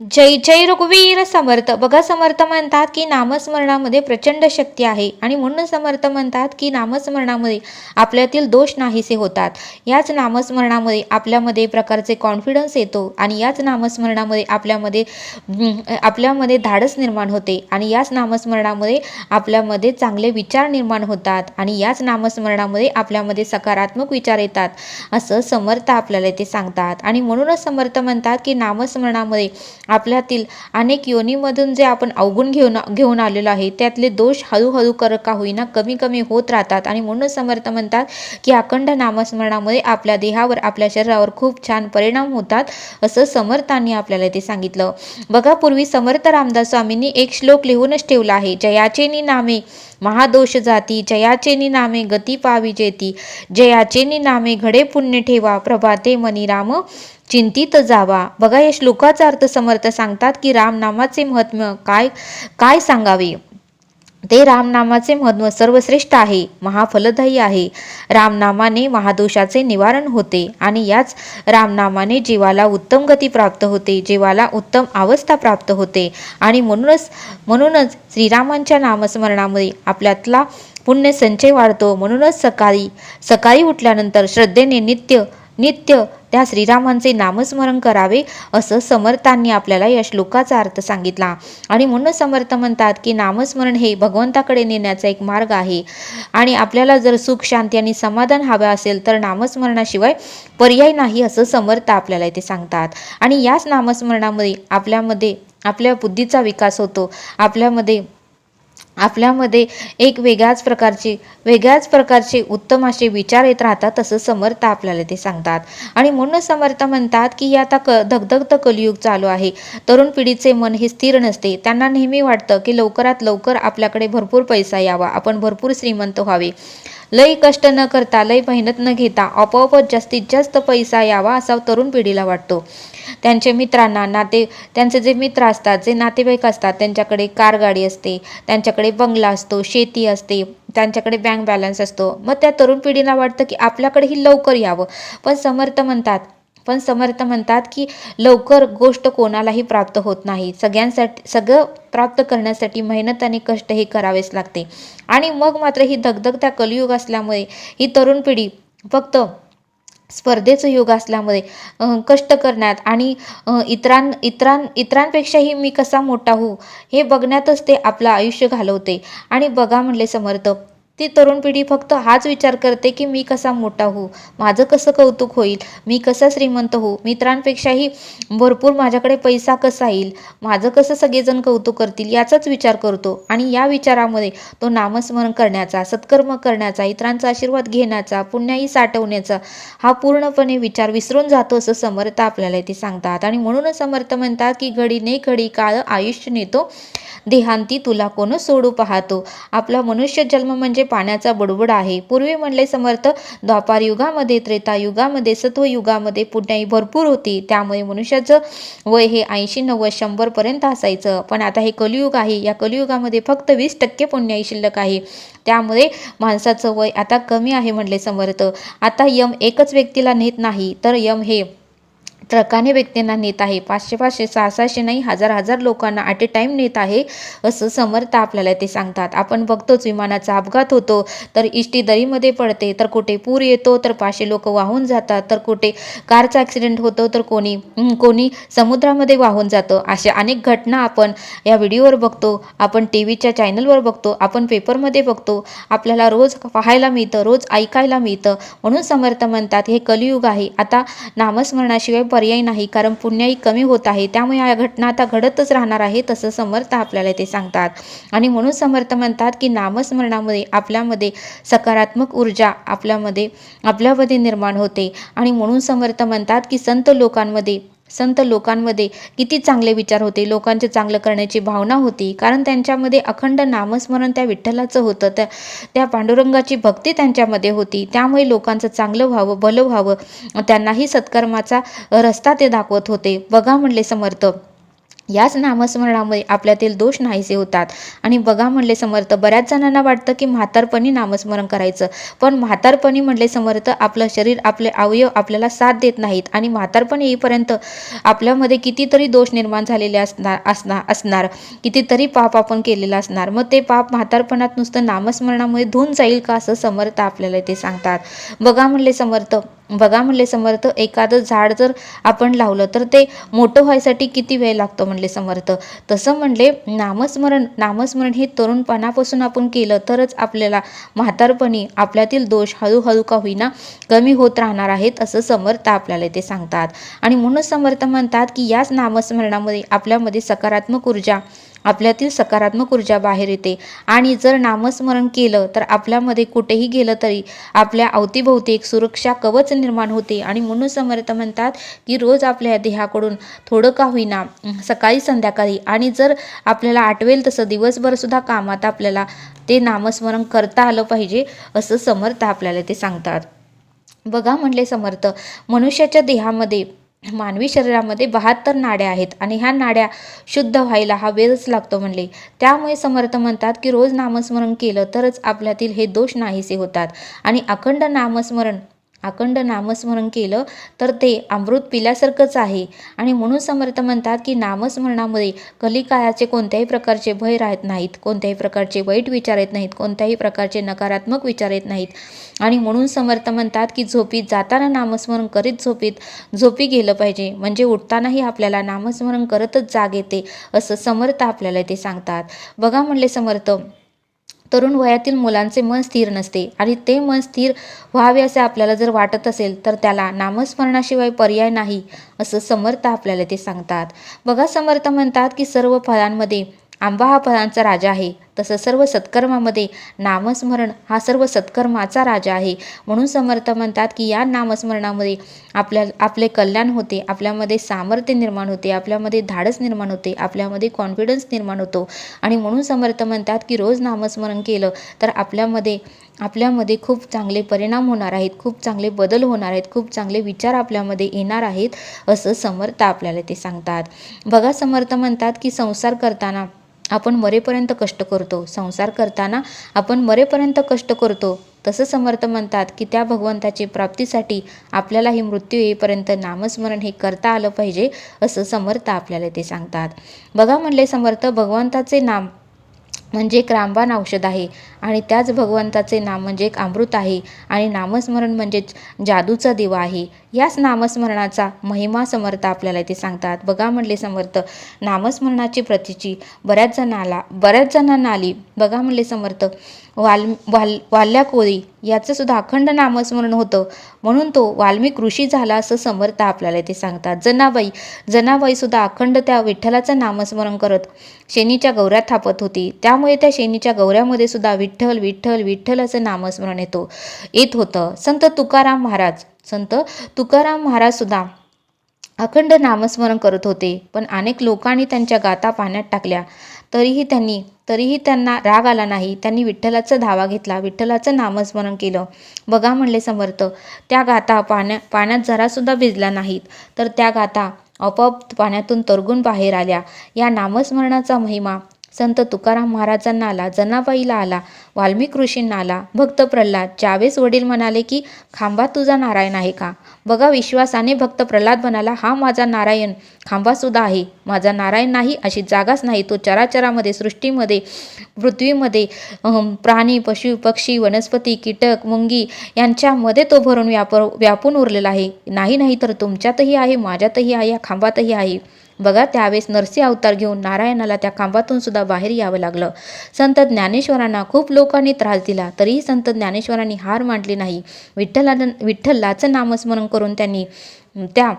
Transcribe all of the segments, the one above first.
जय जय रघुवीर समर्थ. बघा समर्थ म्हणतात की नामस्मरणामध्ये प्रचंड शक्ती आहे. आणि म्हणून समर्थ म्हणतात की नामस्मरणामध्ये आपल्यातील दोष नाहीसे होतात. याच नामस्मरणामध्ये आपल्यामध्ये प्रकारचे कॉन्फिडन्स येतो आणि याच नामस्मरणामध्ये आपल्यामध्ये आपल्यामध्ये धाडस निर्माण होते. आणि याच नामस्मरणामध्ये आपल्यामध्ये चांगले विचार निर्माण होतात. आणि याच नामस्मरणामध्ये आपल्यामध्ये सकारात्मक विचार येतात. असं समर्थ आपल्याला ते सांगतात. आणि म्हणूनच समर्थ म्हणतात की नामस्मरणामध्ये आपल्यातील अनेक योनीमधून जे आपण अवगुण घेऊन घेऊन आलेलो आहे त्यातले दोष हळूहळू कर का होईना कमी कमी होत राहतात. आणि म्हणूनच समर्थ म्हणतात की अखंड नामस्मरणामध्ये आपल्या देहावर आपल्या शरीरावर खूप छान परिणाम होतात असं समर्थांनी आपल्याला ते सांगितलं. बघा पूर्वी समर्थ रामदास स्वामींनी एक श्लोक लिहूनच ठेवला आहे जयाचेनी नामे महादोष जाती जयाचेनी नामे गती पावी जेती जयाचेनी नामे घडे पुण्य ठेवा प्रभाते मनी राम चिंतित जावा. बघा या श्लोकाचा अर्थ समर्थ सांगतात की रामनामाचे महत्त्व काय काय सांगावे? ते रामनामाचे महत्त्व सर्वश्रेष्ठ आहे महाफलदायी आहे. रामनामाने महादोषाचे निवारण होते आणि याच रामनामाने जीवाला उत्तम गती प्राप्त होते जीवाला उत्तम अवस्था प्राप्त होते. आणि म्हणूनच म्हणूनच श्रीरामांच्या नामस्मरणामुळे आपल्यातला पुण्य संचय वाढतो. म्हणूनच सकाळी सकाळी उठल्यानंतर श्रद्धेने नित्य नित्य त्या श्रीरामांचे नामस्मरण करावे असं समर्थांनी आपल्याला या श्लोकाचा अर्थ सांगितला. आणि म्हणून समर्थ म्हणतात की नामस्मरण हे भगवंताकडे नेण्याचा एक मार्ग आहे. आणि आपल्याला जर सुख शांती आणि समाधान हवं असेल तर नामस्मरणाशिवाय पर्याय नाही असं समर्थ आपल्याला इथे सांगतात. आणि याच नामस्मरणामध्ये आपल्यामध्ये आपल्या बुद्धीचा विकास होतो. आपल्यामध्ये आपल्यामध्ये एक वेगळ्याच प्रकारची वेगळ्याच प्रकारचे उत्तम असे विचार येत राहतात तसं समर्थ आपल्याला ते सांगतात. आणि म्हणून समर्थ म्हणतात की हे आता क धगधगत कलियुग चालू आहे. तरुण पिढीचे मन हे स्थिर नसते. त्यांना नेहमी वाटतं की लवकरात लवकर आपल्याकडे भरपूर पैसा यावा. आपण भरपूर श्रीमंत व्हावे. लई कष्ट न करता लई मेहनत न घेता आपोआपच जास्तीत जास्त पैसा यावा असा तरुण पिढीला वाटतो. त्यांच्या मित्रांना नाते त्यांचे जे मित्र असतात जे नातेवाईक असतात त्यांच्याकडे कार गाडी असते. त्यांच्याकडे बंगला असतो शेती असते त्यांच्याकडे बँक बॅलन्स असतो. मग त्या तरुण पिढीला वाटतं की आपल्याकडेही लवकर यावं. पण समर्थ म्हणतात पण समर्थ म्हणतात की लवकर गोष्ट कोणालाही प्राप्त होत नाही. सगळ्यांसाठी सगळं प्राप्त करण्यासाठी मेहनत आणि कष्ट हे करावेच लागते. आणि मग मात्र ही धगधग त्या कलियुग असल्यामुळे ही तरुण पिढी फक्त स्पर्धेचं युग असल्यामुळे कष्ट करण्यात आणि इतरां इतरां इतरांपेक्षाही मी कसा मोठा होऊ हे बघण्यातच ते आपलं आयुष्य घालवते. आणि बघा म्हणले समर्थ ती तरुण पिढी फक्त हाच विचार करते की मी कसा मोठा होऊ माझं कसं कौतुक होईल मी कसा श्रीमंत होऊ मित्रांपेक्षाही भरपूर माझ्याकडे पैसा कसा येईल माझं कसं सगळेजण कौतुक करतील याचाच विचार करतो. आणि या विचारामध्ये तो नामस्मरण करण्याचा सत्कर्म करण्याचा इतरांचा आशीर्वाद घेण्याचा पुण्याही साठवण्याचा हा पूर्णपणे विचार विसरून जातो असं समर्थ आपल्याला इथे सांगतात. आणि म्हणूनच समर्थ म्हणतात की घडी ने घडी काळ आयुष्य नेतो देहांती तुला कोण सोडू पाहतो. आपला मनुष्य जन्म म्हणजे पाण्याचा बुडबुड आहे. पूर्वी म्हणले समर्थ द्वापार युगामध्ये त्रेता युगामध्ये सत्वयुगामध्ये पुण्याई भरपूर होती. त्यामुळे मनुष्याचं वय हे ऐंशी नव्वद शंभरपर्यंत असायचं. पण आता हे कलियुग आहे. या कलियुगामध्ये फक्त वीस टक्के पुण्याई शिल्लक आहे. त्यामुळे माणसाचं वय आता कमी आहे म्हणले समर्थ. आता यम एकच व्यक्तीला नेत नाही. तर यम हे ट्रकाने व्यक्तींना नेत आहे. पाचशे पाचशे सहाशे नाही हजार हजार लोकांना ॲट ए टाईम नेत आहे असं समर्थ आपल्याला ते सांगतात. आपण बघतोच विमानाचा अपघात होतो तर इष्टी दरीमध्ये पडते तर कुठे पूर येतो तर पाचशे लोक वाहून जातात तर कुठे कारचा ॲक्सिडेंट होतो तर कोणी कोणी समुद्रामध्ये वाहून जातं. अशा अनेक घटना आपण या व्हिडिओवर बघतो आपण टी व्हीच्या चॅनलवर बघतो आपण पेपरमध्ये बघतो. आपल्याला रोज पाहायला मिळतं रोज ऐकायला मिळतं. म्हणून समर्थ म्हणतात हे कलियुग आहे. आता नामस्मरणाशिवाय पर्याय नाही कारण पुण्याही कमी होत आहे. त्यामुळे या घटना आता घडतच राहणार आहे तसं समर्थ आपल्याला ते सांगतात. आणि म्हणून समर्थ म्हणतात की नामस्मरणामध्ये आपल्यामध्ये सकारात्मक ऊर्जा आपल्यामध्ये आपल्यामध्ये निर्माण होते. आणि म्हणून समर्थ म्हणतात की संत लोकांमध्ये संत लोकांमध्ये किती चांगले विचार होते लोकांचे चांगलं करण्याची भावना होती. कारण त्यांच्यामध्ये अखंड नामस्मरण त्या विठ्ठलाचं होतं. त्या त्या पांडुरंगाची भक्ती त्यांच्यामध्ये होती. त्यामुळे लोकांचं चांगलं व्हावं भलं व्हावं त्यांनाही सत्कर्माचा रस्ता ते दाखवत होते. बघा म्हणले समर्थ याच नामस्मरणामुळे आपल्यातील दोष नाहीसे होतात. आणि बघा म्हणले समर्थ बऱ्याच जणांना वाटतं की म्हातारपणी नामस्मरण करायचं. पण म्हातारपणी म्हणले समर्थ आपलं शरीर आपले अवयव आपल्याला साथ देत नाहीत. आणि म्हातारपण येईपर्यंत आपल्यामध्ये कितीतरी दोष निर्माण झालेले असणार असणार असणार. कितीतरी पाप आपण केलेलं असणार. मग ते पाप म्हातारपणात नुसतं नामस्मरणामुळे धुऊन जाईल का असं समर्थ आपल्याला ते सांगतात. बघा म्हणले समर्थ बघा म्हणले समर्थ एखादं झाड जर आपण लावलं तर ते मोठं व्हायसाठी किती वेळ लागतो म्हणले? समर्थ. तसं म्हणले नामस्मरण नामस्मरण हे तरुणपणापासून आपण केलं तरच आपल्याला म्हातारपणी आपल्यातील दोष हळूहळू का होईना कमी होत राहणार आहेत असं समर्थ आपल्याला ते सांगतात. आणि म्हणून समर्थ म्हणतात की याच नामस्मरणामध्ये आपल्यामध्ये सकारात्मक ऊर्जा आपल्यातील सकारात्मक ऊर्जा बाहेर येते. आणि जर नामस्मरण केलं तर आपल्यामध्ये कुठेही गेलं तरी आपल्या अवतीभोवती एक सुरक्षा कवच निर्माण होते. आणि म्हणून समर्थ म्हणतात की रोज आपल्या देहाकडून थोडं का होईना सकाळी संध्याकाळी. आणि जर आपल्याला आठवेल तसं दिवसभर सुद्धा कामात आपल्याला ते नामस्मरण करता आलं पाहिजे असं समर्थ आपल्याला ते सांगतात. बघा म्हणले समर्थ मनुष्याच्या देहामध्ये मानवी शरीरामध्ये बहात्तर नाड्या आहेत आणि ह्या नाड्या शुद्ध व्हायला हा वेळच लागतो म्हणले. त्यामुळे समर्थ म्हणतात की रोज नामस्मरण केलं तरच आपल्यातील हे दोष नाहीसे होतात. आणि अखंड नामस्मरण अखंड नामस्मरण केलं तर ते अमृत पिल्यासारखंच आहे. आणि म्हणून समर्थ म्हणतात की नामस्मरणामध्ये कलिकाळाचे कोणत्याही प्रकारचे भय राहत नाहीत कोणत्याही प्रकारचे वाईट विचार येत नाहीत कोणत्याही प्रकारचे नकारात्मक विचार येत नाहीत. आणि म्हणून समर्थ म्हणतात की झोपीत जाताना नामस्मरण करीत झोपीत झोपी गेलं पाहिजे. म्हणजे उठतानाही आपल्याला नामस्मरण करतच जाग येते असं समर्थ आपल्याला ते सांगतात. बघा म्हणले समर्थ तरुण वयातील मुलांचे मन स्थिर नसते आणि ते मन स्थिर व्हावे असे आपल्याला जर वाटत असेल तर त्याला नामस्मरणाशिवाय पर्याय नाही असं समर्थ आपल्याला ते सांगतात. बघा समर्थ म्हणतात की सर्व फळांमध्ये आंबा हा फळांचा राजा आहे. तसं सर्व सत्कर्मामध्ये नामस्मरण हा सर्व सत्कर्माचा राजा आहे. म्हणून समर्थ म्हणतात की या नामस्मरणामध्ये आपल्या आपले कल्याण होते आपल्यामध्ये सामर्थ्य निर्माण होते आपल्यामध्ये धाडस निर्माण होते आपल्यामध्ये कॉन्फिडन्स निर्माण होतो. आणि म्हणून समर्थ म्हणतात की रोज नामस्मरण केलं तर आपल्यामध्ये आपल्यामध्ये खूप चांगले परिणाम होणार आहेत खूप चांगले बदल होणार आहेत खूप चांगले विचार आपल्यामध्ये येणार आहेत असं समर्थ आपल्याला ते सांगतात. बघा समर्थ म्हणतात की संसार करताना आपण मरेपर्यंत कष्ट करतो. संसार करताना आपण मरेपर्यंत कष्ट करतो. तसं समर्थ म्हणतात की त्या भगवंताची प्राप्तीसाठी आपल्यालाही मृत्यू येईपर्यंत नामस्मरण हे करता आलं पाहिजे असं समर्थ आपल्याला ते सांगतात. बघा म्हणले समर्थ भगवंताचे नाम म्हणजे एक रामबाण औषध आहे आणि त्याच भगवंताचे नाम म्हणजे एक अमृत आहे आणि नामस्मरण म्हणजेच जादूचा दिवा आहे. याच नामस्मरणाचा महिमा समर्थ आपल्याला ते सांगतात. बघा म्हणले समर्थ नामस्मरणाची प्रतीची बऱ्याच जणाला बऱ्याच जणांना आली. बघा म्हणले समर्थ वाल वाल वाल्या कोळी याचं सुद्धा अखंड नामस्मरण होतं. म्हणून तो वाल्मिक ऋषी झाला असं समर्थ आपल्याला ते सांगतात. जनाबाई जनाबाई सुद्धा अखंड त्या विठ्ठलाचं नामस्मरण करत शेनीच्या गौऱ्यात थापत होती. त्यामुळे त्या शेनीच्या गौऱ्यामध्ये सुद्धा विठ्ठल विठ्ठल विठ्ठल असं नामस्मरण येतो येत होतं. संत तुकाराम महाराज संत तुकाराम महाराज सुद्धा अखंड नामस्मरण करत होते. पण अनेक लोकांनी त्यांच्या गाथा पाण्यात टाकल्या. तरीही त्यांनी तरीही त्यांना राग आला नाही. त्यांनी विठ्ठलाचा धावा घेतला. विठ्ठलाचं नामस्मरण केलं. बघा म्हणले समर्थ त्या गाथा पाण्या पाण्यात जरासुद्धा भिजल्या नाहीत. तर त्या गाथा आपोआप पाण्यातून तरगून बाहेर आल्या. या नामस्मरणाचा महिमा संत तुकाराम महाराजांना आला जनाबाईला आला वाल्मिक ऋषींना आला भक्त प्रल्हाद. ज्यावेळेस वडील म्हणाले की खांबा तुझा नारायण आहे का? बघा विश्वासाने भक्त प्रल्हाद म्हणाला हा माझा नारायण खांबासुद्धा आहे. माझा नारायण नाही अशी जागाच नाही. तो चराचरामध्ये सृष्टीमध्ये पृथ्वीमध्ये प्राणी पशु पक्षी वनस्पती कीटक मुंगी यांच्यामध्ये तो भरून व्याप व्यापून उरलेला आहे. नाही नाही तर तुमच्यातही आहे माझ्यातही आहे या खांबातही आहे. बघा त्यावेळेस नरसी अवतार घेऊन नारायणाला त्या खांबातून सुद्धा बाहेर यावं लागलं. संत ज्ञानेश्वरांना खूप लोकांनी त्रास दिला तरीही संत ज्ञानेश्वरांनी हार मांडली नाही. विठ्ठलानं विठ्ठलाचं नामस्मरण करून त्यांनी त्या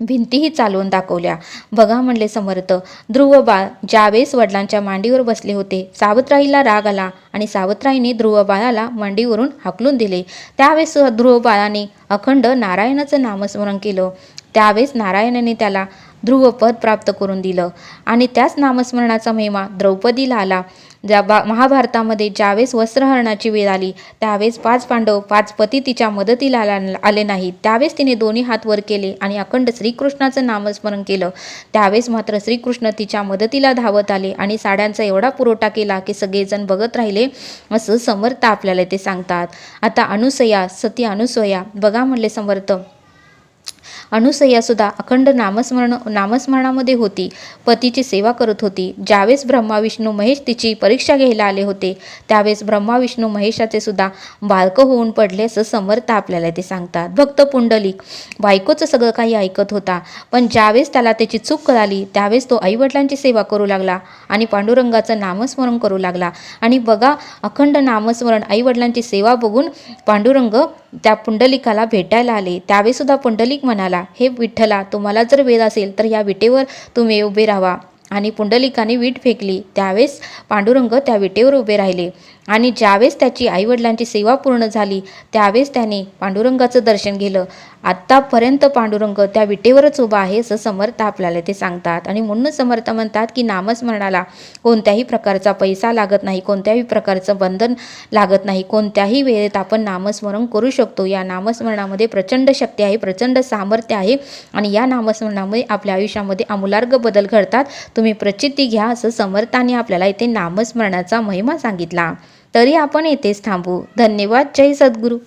भिंतीही चालवून दाखवल्या. बघा म्हणले समर्थ ध्रुव बाळ ज्यावेळेस वडिलांच्या मांडीवर बसले होते सावत्राईला राग आला आणि सावत्राईने ध्रुव बाळाला मांडीवरून हाकलून दिले. त्यावेळेस ध्रुव बाळाने अखंड नारायणाचं नामस्मरण केलं. त्यावेळेस नारायणाने त्याला ध्रुवपद प्राप्त करून दिलं. आणि त्याच नामस्मरणाचा महिमा द्रौपदीला आला. ज्या बा महाभारतामध्ये ज्यावेळेस वस्त्रहरणाची वेळ आली त्यावेळेस पाच पांडव पाच पती तिच्या मदतीला आला आले नाहीत. त्यावेळेस तिने दोन्ही हात वर केले आणि अखंड श्रीकृष्णाचं नामस्मरण केलं. त्यावेळेस मात्र श्रीकृष्ण तिच्या मदतीला धावत आले आणि साड्यांचा एवढा पुरवठा केला की सगळेजण बघत राहिले असं समर्थ आपल्याला ते सांगतात. आता अनुसया सती अनुसया बघा म्हणले समर्थ. अनुसया सुद्धा अखंड नामस्मरण नामस्मरणामध्ये होती. पतीची सेवा करत होती. ज्यावेळेस ब्रह्मा विष्णू महेश तिची परीक्षा घ्यायला आले होते त्यावेळेस ब्रह्मा विष्णू महेशाचे सुद्धा बालकं होऊन पडले असं समर्थ आपल्याला ते सांगतात. भक्त पुंडलिक बायकोचं सगळं काही ऐकत होता पण ज्यावेळेस त्याला त्याची चूक कळाली त्यावेळेस तो आईवडिलांची सेवा करू लागला आणि पांडुरंगाचं नामस्मरण करू लागला. आणि बघा अखंड नामस्मरण आईवडिलांची सेवा बघून पांडुरंग त्या पुंडलिकाला भेटायला आले. त्यावेळी सुद्धा पुंडलिक म्हणाला हे विठ्ठला तुम्हाला जर वेद असेल तर या विटेवर तुम्ही उभे राहा. आणि पुंडलिकाने वीट फेकली. त्यावेळेस पांडुरंग त्या विटेवर उभे राहिले. आणि ज्यावेळेस त्याची आईवडिलांची सेवा पूर्ण झाली त्यावेळेस त्याने पांडुरंगाचं दर्शन घेलं आत्तापर्यंत पांडुरंग त्या विटेवरच उभा आहे असं समर्थ आपल्याला ते सांगतात. आणि म्हणून समर्थ म्हणतात की नामस्मरणाला कोणत्याही प्रकारचा पैसा लागत नाही कोणत्याही प्रकारचं बंधन लागत नाही कोणत्याही वेळेत आपण नामस्मरण करू शकतो. या नामस्मरणामध्ये प्रचंड शक्ती आहे प्रचंड सामर्थ्य आहे आणि या नामस्मरणामुळे आपल्या आयुष्यामध्ये आमूलार्ग बदल घडतात. तुम्ही प्रचिती घ्या असं समर्थाने आपल्याला इथे नामस्मरणाचा महिमा सांगितला. तरी आपण येथेच थांबू. धन्यवाद. जय सद्गुरू.